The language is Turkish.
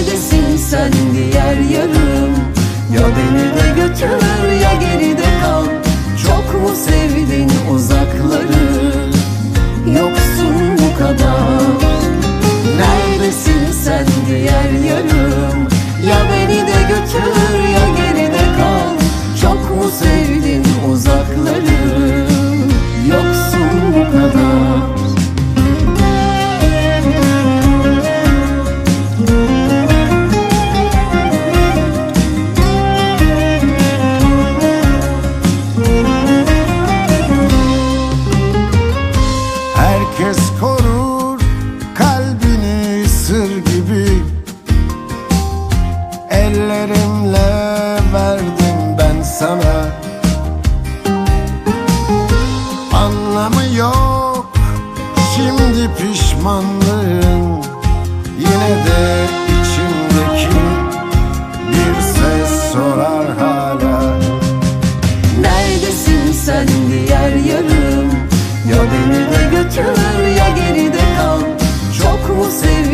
neredesin sen diğer yarım? Ya beni de götür ya geride kal. Çok mu sevdin uzakları? Yoksun bu kadar. Neredesin sen diğer yarım? herkes korur Kalbini sır gibi. Ellerimle verdim ben sana. Anlamı yok şimdi pişmanlığın Yeter ya geride kal. Çok mu sevdin